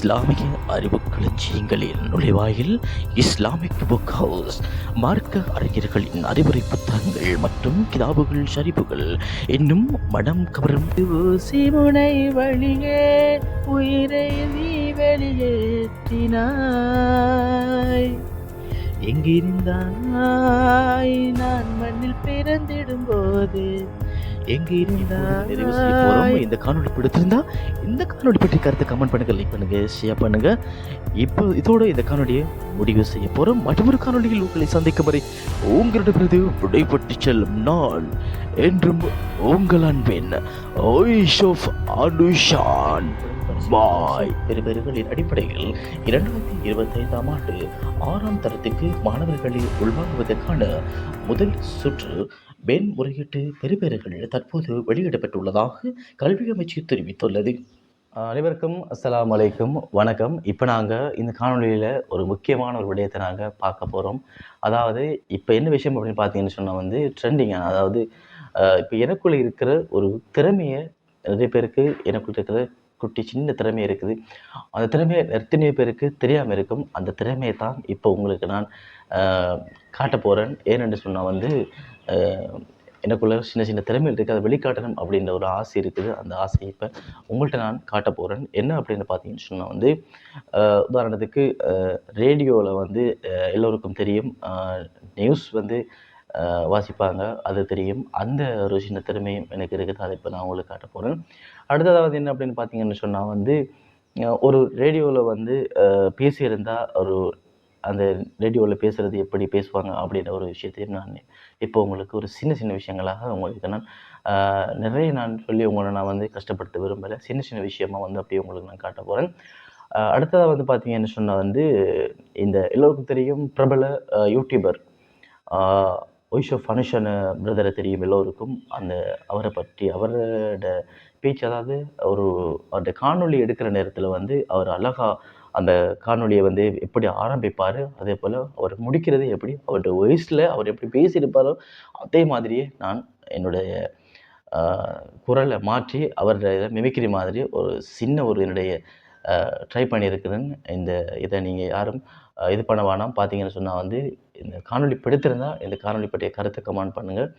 இஸ்லாமிய அறிவு களஞ்சியங்களின் நுழைவாயில் இஸ்லாமிக் புக் ஹவுஸ் மார்க்க அறிஞர்களின் அறிவுரை புத்தகங்கள் மற்றும் கிதாபுகள் ஷரிப்புகள் இன்னும் மனம் கவரும் ஊசிமுனை வழியே உயிரை நீ வெளியேற்றினாய். எங்கிருந்தாய்? நான் மண்ணில் பிறந்திடும் போது நிறைவு செய்ய இந்த காணொலி பிடித்திருந்தா இந்த காணொலி பற்றி கருத்து கமெண்ட் பண்ணுங்க லைக் பண்ணுங்க ஷேர் பண்ணுங்க. இப்போ இதோட இந்த காணொலியை முடிவு செய்ய போறோம். மற்றொரு காணொலியில் உங்களை சந்திக்கும் வரை உங்களிடமிருந்து விடைபட்டு செல்லும் நான் என்றும் உங்கள் அன்பின் ஓய்ஷோஃப் அனுஷான். பாய் பெருபெருகளின் அடிப்படையில் இரண்டாயிரத்தி இருபத்தைந்தாம் ஆண்டு ஆறாம் தரத்துக்கு மாணவர்களை உள்வாங்குவதற்கான முதல் சுற்று மேன்முறையீட்டு பெறுபேறுகள் தற்போது வெளியிடப்பட்டுள்ளதாக கல்வி அமைச்சு தெரிவித்துள்ளது. அனைவருக்கும் அஸ்ஸலாமு அலைக்கும் வணக்கம். இப்போ நாங்கள் இந்த காணொளியில் ஒரு முக்கியமான ஒரு விடயத்தை நாங்கள் பார்க்க போகிறோம் அதாவது இப்போ என்ன விஷயம் அப்படின்னு பார்த்தீங்கன்னு சொன்னால் வந்து ட்ரெண்டிங்கான அதாவது இப்போ எனக்குள்ளே இருக்கிற ஒரு திறமையை நிறைய பேருக்கு எனக்குள்ள இருக்கிற குட்டி சின்ன திறமை இருக்குது. அந்த திறமையை எத்தனையோ பேருக்கு தெரியாமல் இருக்கும். அந்த திறமையை தான் இப்போ உங்களுக்கு நான் காட்ட போகிறேன் ஏனென்று சொன்னால் வந்து எனக்குள்ள சின்ன சின்ன திறமைகள் இருக்குது அதை வெளிக்காட்டணும் அப்படின்ற ஒரு ஆசை இருக்குது. அந்த ஆசையை இப்போ உங்கள்கிட்ட நான் காட்ட போகிறேன் என்ன அப்படின்னு பார்த்தீங்கன்னு சொன்னால் வந்து உதாரணத்துக்கு ரேடியோவில் வந்து எல்லோருக்கும் தெரியும். நியூஸ் வந்து வாசிப்பாங்க அது தெரியும். அந்த ஒரு சின்ன திறமையும் எனக்கு இருக்குது. அதை இப்போ நான் உங்களுக்கு காட்ட போகிறேன் அடுத்ததாவது என்ன அப்படின்னு பார்த்தீங்கன்னு சொன்னால் வந்து ஒரு ரேடியோவில் வந்து பேசியிருந்தால் ஒரு அந்த ரேடியோவில் பேசுகிறது எப்படி பேசுவாங்க அப்படின்ற ஒரு விஷயத்தையும் நான் இப்போ உங்களுக்கு ஒரு சின்ன சின்ன விஷயங்களாக உங்களுக்கு நான் நிறைய நான் சொல்லி உங்களை நான் வந்து கஷ்டப்படுத்த விரும்பலை. சின்ன சின்ன விஷயமா வந்து அப்படியே உங்களுக்கு நான் காட்ட போகிறேன் அடுத்ததாக வந்து பார்த்தீங்கன்னு சொன்னால் வந்து இந்த எல்லோருக்கும் தெரியும் பிரபல யூடியூபர் ஒய்ஷோ அனுஷன் பிரதரை தெரியும் எல்லோருக்கும். அந்த அவரை பற்றி அவரோட பேச்சு அதாவது ஒரு அந்த காணொளி எடுக்கிற நேரத்தில் வந்து அவர் அழகாக அந்த காணொளியை வந்து எப்படி ஆரம்பிப்பார் அதே போல் அவர் முடிக்கிறது எப்படி அவருடைய வயசில் அவர் எப்படி பேசியிருப்பாரோ அதே மாதிரியே நான் என்னுடைய குரலை மாற்றி அவருடைய மிமிக்ரி மாதிரி ஒரு சின்ன ஒரு என்னுடைய ட்ரை பண்ணியிருக்கிறேன். இந்த இதை நீங்கள் யாரும் இது பண்ண வேணாம். பார்த்தீங்கன்னு சொன்னால் வந்து இந்த காணொளி பிடித்திருந்தால் இந்த காணொளி பற்றிய கருத்தை கமெண்ட் பண்ணுங்கள்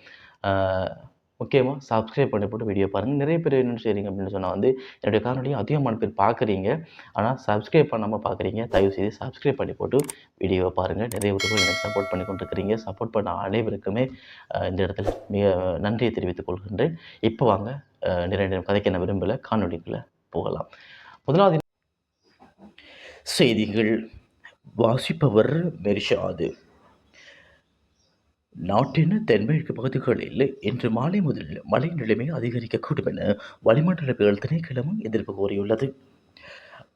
முக்கியமாக சப்ஸ்கிரைப் பண்ணி போட்டு வீடியோ பாருங்கள் நிறைய பேர் என்ன செய்கிறீங்க அப்படின்னு சொன்னால் வந்து என்னுடைய காணொலியை அதிகமான பேர் பார்க்குறீங்க ஆனால் சப்ஸ்கிரைப் பண்ணாமல் பார்க்குறீங்க தயவு செய்து சப்ஸ்கிரைப் பண்ணி போட்டு வீடியோவை பாருங்கள் நிறைய பேர்கள் எனக்கு சப்போர்ட் பண்ணி கொண்டிருக்கிறீங்க. சப்போர்ட் பண்ண அனைவருக்குமே இந்த இடத்துல மிக நன்றியை தெரிவித்துக் கொள்கின்றேன். இப்போ வாங்க நிறைய நேரம் கதைக்க நான் விரும்பலை. காணொலிக்குள்ளே போகலாம். முதலாவது செய்திகள். வாசிப்பவர் மெரிஷாது. நாட்டின் தென்மேற்கு பகுதிகளில் இன்று மாலை முதல் மழை நிலைமை அதிகரிக்கக்கூடும் என வளிமண்டலவியல் திணைக்களமும் எதிர்ப்பு கூறியுள்ளது.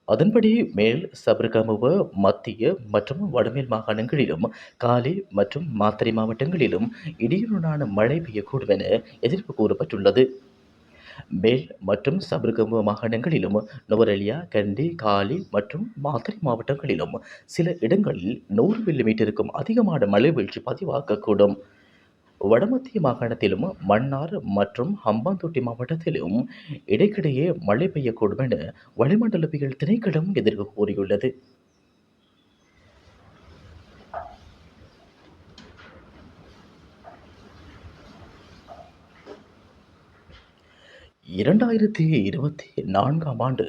அதன்படி மேல் சபர்கமுவ மத்திய மற்றும் வடமேல் மாகாணங்களிலும் காலி மற்றும் மாத்தறை மாவட்டங்களிலும் இடியுடனான மழை பெய்யக்கூடும் என எதிர்ப்பு கூறப்பட்டுள்ளது. மேல் மற்றும் சபர்கம்பு மாகாணங்களிலும் நுவரெலியா கண்டி காலி மற்றும் மாதிரி மாவட்டங்களிலும் சில இடங்களில் நூறு மில்லிமீட்டருக்கும் அதிகமான மழை வீழ்ச்சி பதிவாகக்கூடும். வடமத்திய மாகாணத்திலும் மன்னார் மற்றும் ஹம்பாந்தோட்டை மாவட்டத்திலும் இடைக்கிடையே மழை பெய்யக்கூடும் என வளிமண்டலவியல் திணைக்களம் எதிர்ப்பு கூறியுள்ளது. இரண்டாயிரத்தி இருபத்தி நான்காம் ஆண்டு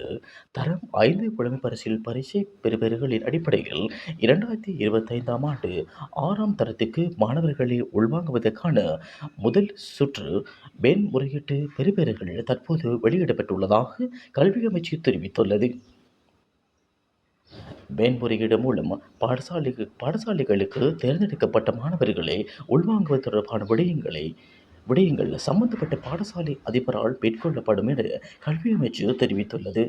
தரம் ஐந்து புலமை பரிசில் பரிசை பெறுபவர்களின் அடிப்படையில் இரண்டாயிரத்தி இருபத்தைந்தாம் ஆண்டு ஆறாம் தரத்துக்கு மாணவர்களை உள்வாங்குவதற்கான முதல் சுற்று மேன்முறையீட்டு பெறுபேறுகள் தற்போது வெளியிடப்பட்டுள்ளதாக கல்வி அமைச்சு தெரிவித்துள்ளது. மேன்முறையீடு மூலம் பாடசாலை பாடசாலைகளுக்கு தேர்ந்தெடுக்கப்பட்ட மாணவர்களை உள்வாங்குவது தொடர்பான விடயங்களை விடயங்கள் சம்பந்தப்பட்ட பாடசாலை அதிபரால் மேற்கொள்ளப்படும் என கல்வி அமைச்சு தெரிவித்துள்ளது.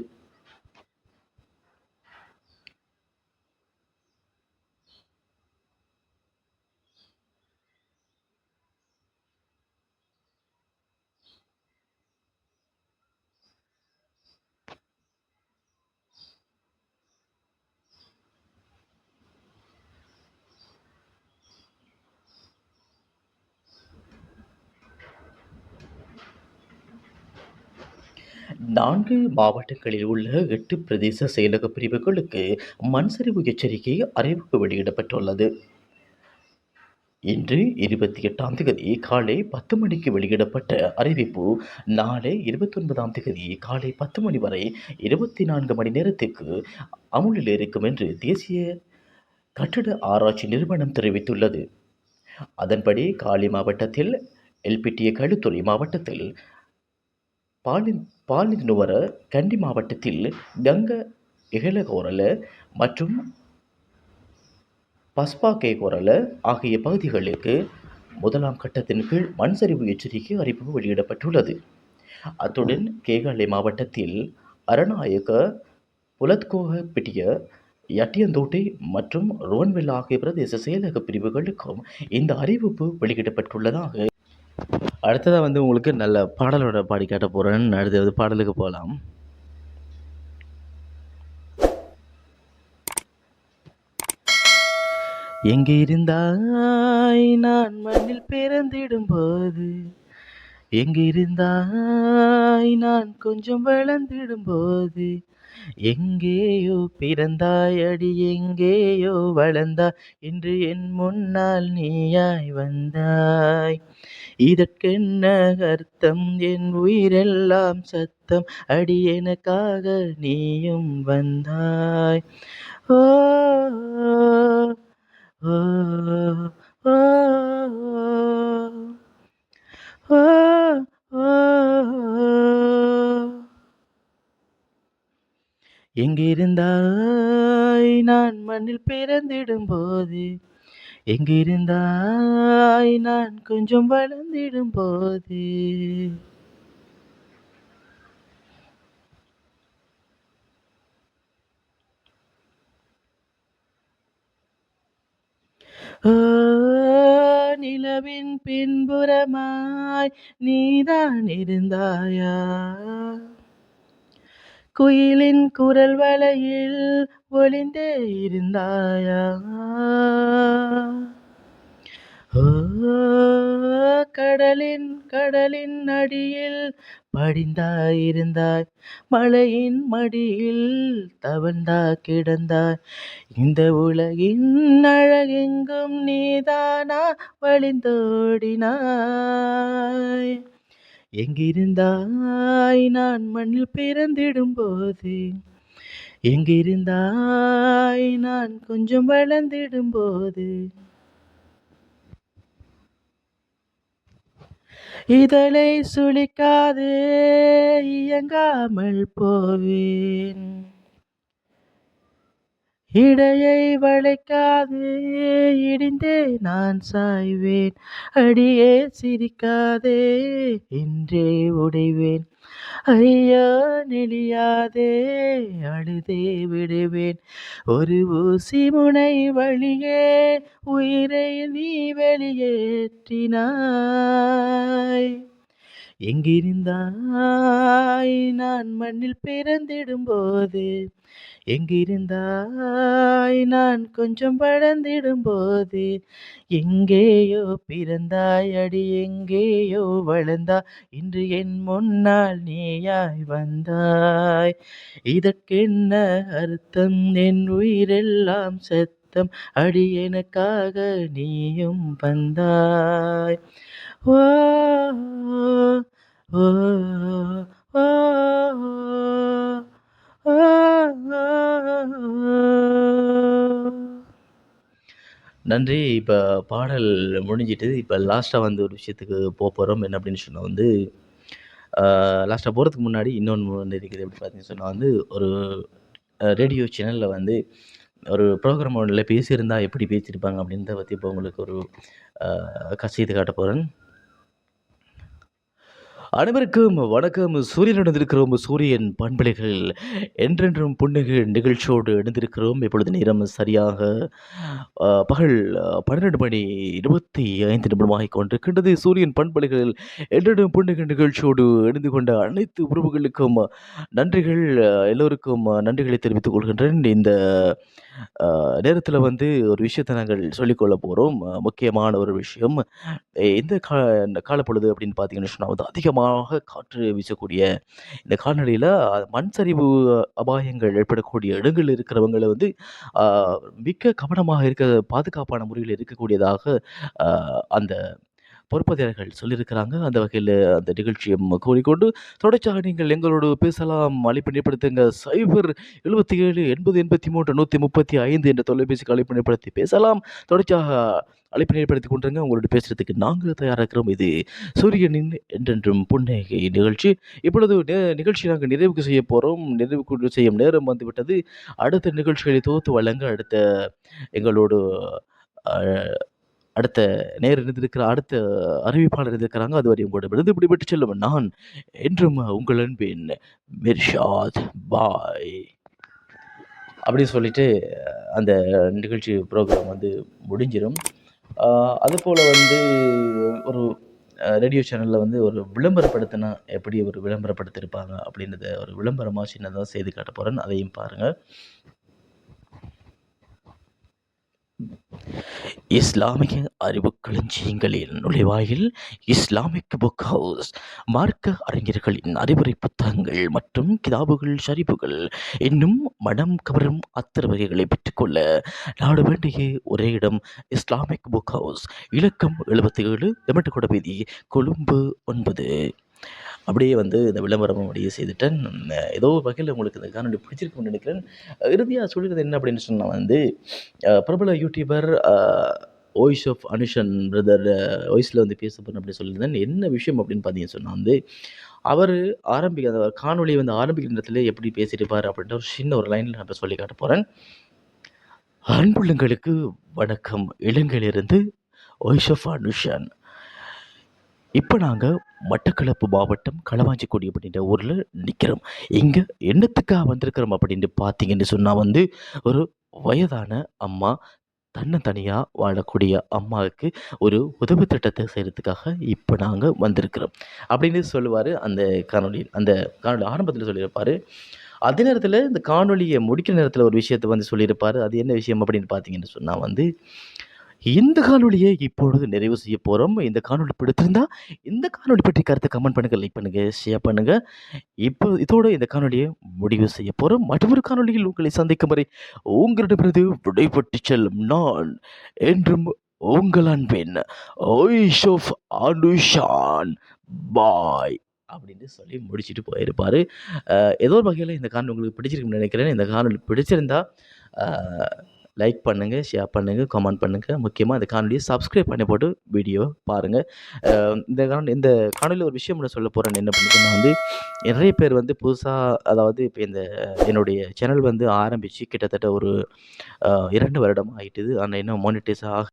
நான்கு மாவட்டங்களில் உள்ள எட்டு பிரதேச செயலக பிரிவுகளுக்கு மண் சரிவு எச்சரிக்கை அறிவிப்பு வெளியிடப்பட்டுள்ளது. இன்று இருபத்தி எட்டாம் தேதி காலை பத்து மணிக்கு வெளியிடப்பட்ட அறிவிப்பு நாளை இருபத்தொன்பதாம் தேதி காலை பத்து மணி வரை இருபத்தி நான்கு மணி நேரத்துக்கு அமுலில் இருக்கும் என்று தேசிய கட்டட ஆராய்ச்சி நிறுவனம் தெரிவித்துள்ளது. அதன்படி காலி மாவட்டத்தில் எல்பிடிஏ கழுத்துறை மாவட்டத்தில் பாலின் பாலினுவர கண்டி மாவட்டத்தில் கங்க எகலகோரல மற்றும் பஸ்பா கேகோரல ஆகிய பகுதிகளுக்கு முதலாம் கட்டத்தின் கீழ் மண் சரிவு எச்சரிக்கை அறிவிப்பு வெளியிடப்பட்டுள்ளது. அத்துடன் கேகாலை மாவட்டத்தில் அரநாயக புலத்கோக பிட்டிய யட்டியந்தோட்டை மற்றும் ரோன்வெல் ஆகிய பிரதேச செயலக பிரிவுகளுக்கும் இந்த அறிவிப்பு வெளியிடப்பட்டுள்ளதாக அடுத்ததாக வந்து உங்களுக்கு நல்ல பாடலோட பாடி காட்ட போகிறேன் அடுத்தது பாடலுக்கு போகலாம் எங்கே இருந்தாய்? நான் மண்ணில் பிறந்திடும்போது. எங்கே இருந்தாய்? நான் கொஞ்சம் வளர்ந்திடும்போது. எங்கேயோ பிறந்தாய்? அடி எங்கேயோ வளர்ந்தாய்? இன்று என் முன்னால் நீயாய் வந்தாய். இதற்கென்ன அர்த்தம் என் உயிரெல்லாம் சத்தம் அடி எனக்காக நீயும் வந்தாய். ஓ ஓ ஓ ஓ எங்கிருந்தாய்? நான் மண்ணில் பிறந்திடும் போது எங்கிருந்தாய்? நான் கொஞ்சம் வளர்ந்திடும் போது. நிலவின் பின்புறமாய் நீதான் இருந்தாயா? குயிலின் குரல் வலையில் ஒளிந்தே இருந்தாயா? கடலின் கடலின் அடியில் படிந்தாயிருந்தாய். மழையின் மடியில் தவழ்ந்தா கிடந்தாய். இந்த உலகின் அழகெங்கும் நீதானா? வழிந்தோடினாய். எங்கிருந்தாய் நான் மண்ணில் பிறந்திடும் போது எங்கிருந்தாய் நான் கொஞ்சம் வளர்ந்திடும் போது இதழை சுளிக்காதே இயங்காமல் போவேன். இடையை வளைக்காதே இடிந்தே நான் சாய்வேன். அடியே சிரிக்காதே இன்றே உடைவேன். ஐயா நெளியாதே அழுதே விடுவேன். ஒரு ஊசி முனை வழியே உயிரை நீ வெளியேற்றினாய். எங்கிருந்தாய்? நான் மண்ணில் பிறந்திடும் போது எங்கிருந்தாய்? நான் கொஞ்சம் பழந்திடும் போது எங்கேயோ பிறந்தாய்? அடி எங்கேயோ வளர்ந்தா இன்று என் முன்னால் நீயாய் வந்தாய். இதற்கென்ன அர்த்தம்? என் உயிரெல்லாம் சத்தம். அடி எனக்காக நீயும் வந்தாய். ஓ ஓ ஓ நன்றி. இப்போ பாடல் முடிஞ்சிட்டு. இப்போ லாஸ்ட்டாக வந்து ஒரு விஷயத்துக்கு போகிறோம் என்ன அப்படின்னு சொன்னால் வந்து, லாஸ்ட்டாக போகிறதுக்கு முன்னாடி இன்னொன்று வந்து இருக்குது. எப்படி பார்த்தீங்கன்னு சொன்னால் வந்து, ஒரு ரேடியோ சேனலில் வந்து ஒரு ப்ரோக்ராம் ஒன்றில் பேசியிருந்தா எப்படி பேசியிருப்பாங்க அப்படின்றத பற்றி இப்போ உங்களுக்கு ஒரு கசியத்தை காட்ட போகிறேன் அனைவருக்கும் வணக்கம். சூரியன் இணைந்திருக்கிறோம் சூரியன் பண்பலைகள் என்றென்றும் புன்னகை நிகழ்ச்சியோடு இணைந்திருக்கிறோம். இப்பொழுது நேரம் சரியாக பகல் 12 மணி இருபத்தி ஐந்து நிமிடமாக கொண்டிருக்கின்றது. சூரியன் பண்பலைகள் என்றென்றும் புன்னகை நிகழ்ச்சியோடு இணைந்து கொண்ட அனைத்து உறவுகளுக்கும் நன்றிகள். எல்லோருக்கும் நன்றிகளை தெரிவித்துக் கொள்கின்றேன். இந்த நேரத்தில் வந்து ஒரு விஷயத்தை நாங்கள் சொல்லிக்கொள்ள போகிறோம் முக்கியமான ஒரு விஷயம். இந்த கா காலப்பொழுது அப்படின்னு பார்த்தீங்கன்னு சொன்னால் வந்து அதிகமாக வேகமாக காற்று வீசக்கூடிய இந்த காலநிலையில் மண் சரிவு அபாயங்கள் ஏற்படக்கூடிய இடங்கள் இருக்கிறவங்களை வந்து மிக்க கவனமாக இருக்க பாதுகாப்பான முறையில் இருக்கக்கூடியதாக அந்த பொறுப்பதிகாரிகள் சொல்லியிருக்கிறாங்க. அந்த வகையில் அந்த நிகழ்ச்சியும் கூறிக்கொண்டு, தொடர்ச்சியாக நீங்கள் எங்களோடு பேசலாம். மழைப்பண்ணியப்படுத்துங்க சைபர் எழுபத்தி ஏழு எண்பது எண்பத்தி மூன்று நூற்றி முப்பத்தி ஐந்து என்ற தொலைபேசிக்கு அழைப்பு நிலைப்படுத்தி பேசலாம். தொடர்ச்சியாக அழைப்பினை ஏற்படுத்திக் கொண்டுருங்க. உங்களோட பேசுறதுக்கு நாங்கள் தயாராக இருக்கிறோம். இது சூரியனின் என்றென்றும் புன்னகை நிகழ்ச்சி. இப்பொழுது நே நாங்கள் நிறைவுக்கு செய்ய போகிறோம் நிறைவுக்கு செய்யும் நேரம் வந்துவிட்டது. அடுத்த நிகழ்ச்சிகளை தொகுத்து வழங்க அடுத்த எங்களோடு அடுத்த நேர் இருந்திருக்கிற அடுத்த அறிவிப்பாளர் இருந்திருக்கிறாங்க. அதுவரை விருது பிடிபட்டு செல்லும் நான் என்றும் உங்கள் அன்பின் மிர்ஷாத். பாய். அப்படின்னு சொல்லிட்டு அந்த நிகழ்ச்சி ப்ரோக்ராம் வந்து முடிஞ்சிடும் அதுபோல் வந்து ஒரு ரேடியோ சேனலில் வந்து ஒரு விளம்பரப்படுத்தினா எப்படி ஒரு விளம்பரப்படுத்தியிருப்பாங்க அப்படின்றத ஒரு விளம்பரமாக சின்னதாக செய்து காட்ட போகிறேன் அதையும் பாருங்கள் இஸ்லாமிய அறிவுக் களஞ்சியங்களின் நுழைவாயில் இஸ்லாமிக் புக் ஹவுஸ். மார்க்க அறிஞர்களின் அறிவுரை புத்தகங்கள் மற்றும் கிதாபுகள், ஷரிப்புகள் இன்னும் மனம் கவரும் அத்தர் வகைகளை பெற்றுக்கொள்ள நாடு வேண்டிய ஒரே இடம் இஸ்லாமிக் புக் ஹவுஸ். இலக்கம் 77 எமட்டகொட வீதி, கொழும்பு ஒன்பது அப்படியே வந்து இந்த விளம்பரமும் அப்படியே செய்துட்டேன். ஏதோ ஒரு உங்களுக்கு இந்த காணொளி பிடிச்சிருக்கும்னு நினைக்கிறேன். இறுதியாக சொல்கிறது என்ன அப்படின்னு சொன்னால் வந்து, பிரபல YouTuber voice of Anushan brother வாய்ஸில் வந்து பேச அப்படி அப்படின்னு சொல்லியிருந்தேன். என்ன விஷயம் அப்படின்னு பார்த்தீங்கன்னு சொன்னா வந்து, அவர் ஆரம்பிக்க அந்த காணொலியை வந்து ஆரம்பிக்கிற நேரத்தில் எப்படி பேசியிருப்பார் அப்படின்ற ஒரு சின்ன ஒரு லைனில் நான் இப்போ சொல்லி காட்ட போகிறேன் அன்புள்ளங்களுக்கு வணக்கம். இலங்கையிலிருந்து வாய்ஸ் ஆஃப் அனுஷன். இப்போ நாங்கள் மட்டக்களப்பு மாவட்டம் களவாஞ்சிக்குடி அப்படின்ற ஊரில் நிற்கிறோம் இங்கே என்னத்துக்காக வந்திருக்கிறோம் அப்படின்ட்டு பார்த்தீங்கன்னு சொன்னால் வந்து, ஒரு வயதான அம்மா தன்னந்தனியா வாழக்கூடிய அம்மாவுக்கு ஒரு உதவி திட்டத்தை செய்கிறதுக்காக இப்போ நாங்கள் வந்திருக்கிறோம். அப்படின்னு சொல்லுவார் அந்த காணொளி. அந்த காணொளி ஆரம்பத்தில் சொல்லியிருப்பார் அதே நேரத்தில் இந்த காணொலியை முடிக்கிற நேரத்தில் ஒரு விஷயத்த வந்து சொல்லியிருப்பார் அது என்ன விஷயம் அப்படின்னு பார்த்தீங்கன்னு சொன்னால் வந்து, இந்த காணொலியை இப்பொழுது நிறைவு செய்ய போகிறோம் இந்த காணொலி பிடித்திருந்தா, இந்த காணொலி பற்றி கருத்து கமெண்ட் பண்ணுங்கள் லைக் பண்ணுங்கள் ஷேர் பண்ணுங்கள் இப்போ இதோடு இந்த காணொலியை முடிவு செய்ய போகிறோம் மற்றொரு காணொளியில் உங்களை சந்திக்கும் வரை உங்களிடமிருந்து விடைபட்டு செல்லும் நான் என்றும் உங்கள் அன்பின் வாய்ஸ் ஆஃப் அனுஷான். பாய். அப்படின்னு சொல்லி முடிச்சுட்டு போயிருப்பார் ஏதோ ஒரு வகையில் இந்த காணொலி உங்களுக்கு பிடிச்சிருக்குன்னு நினைக்கிறேன். இந்த காணொலி பிடிச்சிருந்தா, லைக் பண்ணுங்கள் ஷேர் பண்ணுங்கள் கமெண்ட் பண்ணுங்க. முக்கியமாக இந்த காணொலியை சப்ஸ்கிரைப் பண்ணி போட்டு வீடியோ பாருங்கள் இந்த காணொளி இந்த காணொலியில் ஒரு விஷயம் நான் சொல்லப் போகிறேன் என்ன அப்படின்னு வந்து, நிறைய பேர் வந்து புதுசாக அதாவது இப்போ இந்த என்னுடைய சேனல் வந்து ஆரம்பித்து கிட்டத்தட்ட ஒரு இரண்டு வருடம் ஆயிட்டுது. ஆனால் இன்னும் மானிட்டைஸ் ஆக